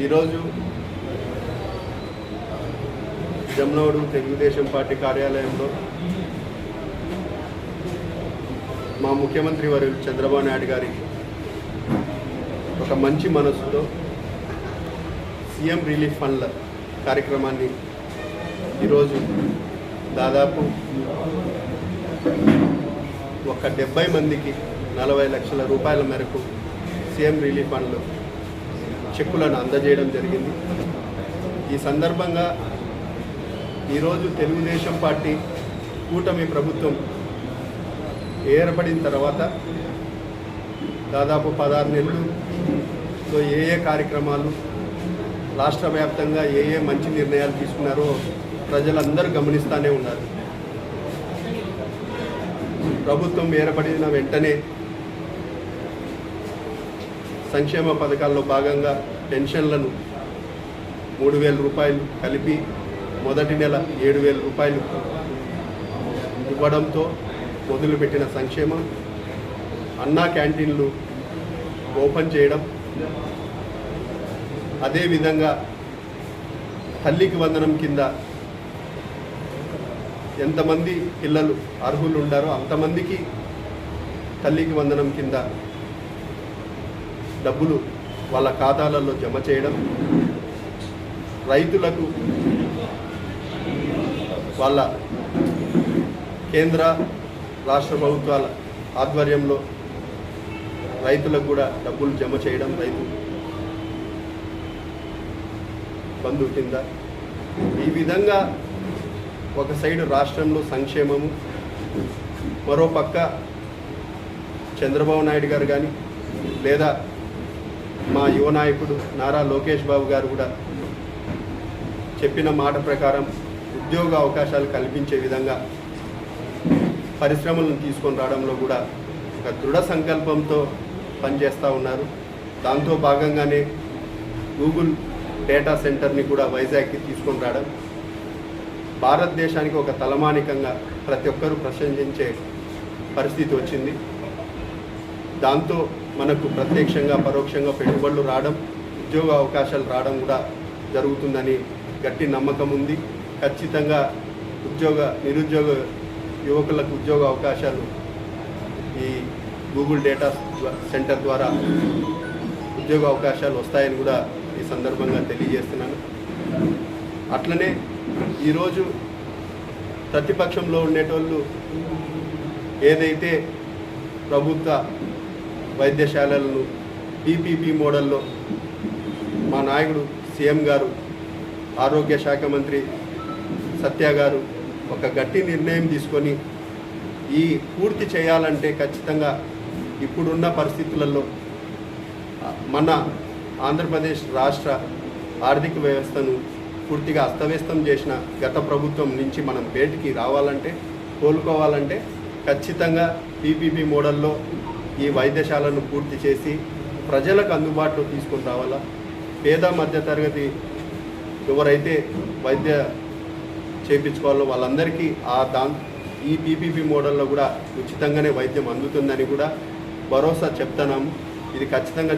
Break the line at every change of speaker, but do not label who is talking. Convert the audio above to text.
ఈరోజు జమ్నోడు తెలుగుదేశం పార్టీ కార్యాలయంలో మా ముఖ్యమంత్రి వారు చంద్రబాబు నాయుడు గారి ఒక మంచి మనసుతో సీఎం రిలీఫ్ ఫండ్ల కార్యక్రమాన్ని ఈరోజు దాదాపు ఒక డెబ్బై మందికి నలభై లక్షల రూపాయల మేరకు సీఎం రిలీఫ్ ఫండ్లు చెక్కులను అందజేయడం జరిగింది. ఈ సందర్భంగా ఈరోజు తెలుగుదేశం పార్టీ కూటమి ప్రభుత్వం ఏర్పడిన తర్వాత దాదాపు పదహారు నెలలులో ఏ ఏ కార్యక్రమాలు రాష్ట్ర వ్యాప్తంగా ఏ ఏ మంచి నిర్ణయాలు తీసుకున్నారో ప్రజలందరూ గమనిస్తూనే ఉన్నారు. ప్రభుత్వం ఏర్పడిన వెంటనే సంక్షేమ పథకాల్లో భాగంగా పెన్షన్లను మూడు వేల రూపాయలు కలిపి మొదటి నెల ఏడు వేల రూపాయలు ఇవ్వడంతో మొదలుపెట్టిన సంక్షేమం అన్నా క్యాంటీన్లు ఓపెన్ చేయడం అదేవిధంగా తల్లికి వందనం కింద ఎంతమంది పిల్లలు అర్హులు ఉండారో అంతమందికి తల్లికి వందనం కింద డబ్బులు వాళ్ళ ఖాతాలలో జమ చేయడం రైతులకు వాళ్ళ కేంద్ర రాష్ట్ర ప్రభుత్వాల ఆధ్వర్యంలో రైతులకు కూడా డబ్బులు జమ చేయడం రైతు బంధు కింద. ఈ విధంగా ఒక సైడు రాష్ట్రంలో సంక్షేమము మరో పక్క చంద్రబాబు నాయుడు గారు కానీ లేదా మా యువ నాయకుడు నారా లోకేష్ బాబు గారు కూడా చెప్పిన మాట ప్రకారం ఉద్యోగ అవకాశాలు కల్పించే విధంగా పరిశ్రమలను తీసుకొని రావడంలో కూడా ఒక దృఢ సంకల్పంతో పనిచేస్తూ ఉన్నారు. దాంతో భాగంగానే గూగుల్ డేటా సెంటర్ని కూడా వైజాగ్కి తీసుకొని రావడం. భారతదేశానికి ఒక తలమానికంగా ప్రతి ఒక్కరూ ప్రశంసించే పరిస్థితి వచ్చింది. దాంతో మనకు ప్రత్యక్షంగా పరోక్షంగా పెట్టుబడులు రావడం ఉద్యోగ అవకాశాలు రావడం కూడా జరుగుతుందని గట్టి నమ్మకం ఉంది. ఖచ్చితంగా ఉద్యోగ నిరుద్యోగ యువకులకు ఉద్యోగ అవకాశాలు ఈ గూగుల్ డేటా సెంటర్ ద్వారా ఉద్యోగ అవకాశాలు వస్తాయని కూడా ఈ సందర్భంగా తెలియజేస్తున్నాను. అట్లనే ఈరోజు ప్రతిపక్షంలో ఉండేటోళ్ళు ఏదైతే ప్రభుత్వ వైద్యశాలలను పీపీపీ మోడల్లో మా నాయకుడు సీఎం గారు ఆరోగ్య శాఖ మంత్రి సత్య గారు ఒక గట్టి నిర్ణయం తీసుకొని ఈ పూర్తి చేయాలంటే ఖచ్చితంగా ఇప్పుడున్న పరిస్థితులలో మన ఆంధ్రప్రదేశ్ రాష్ట్ర ఆర్థిక వ్యవస్థను పూర్తిగా అస్తవ్యస్తం చేసిన గత ప్రభుత్వం నుంచి మనం బయటికి రావాలంటే కోలుకోవాలంటే ఖచ్చితంగా పీపీపీ మోడల్లో ఈ వైద్యశాలను పూర్తి చేసి ప్రజలకు అందుబాటులో తీసుకొని రావాలా? పేద మధ్యతరగతి ఎవరైతే వైద్య చేయించుకోవాలో వాళ్ళందరికీ ఆ దా ఈ పీపీపీ మోడల్లో కూడా ఉచితంగానే వైద్యం అందుతుందని కూడా భరోసా చెప్తున్నాము. ఇది ఖచ్చితంగా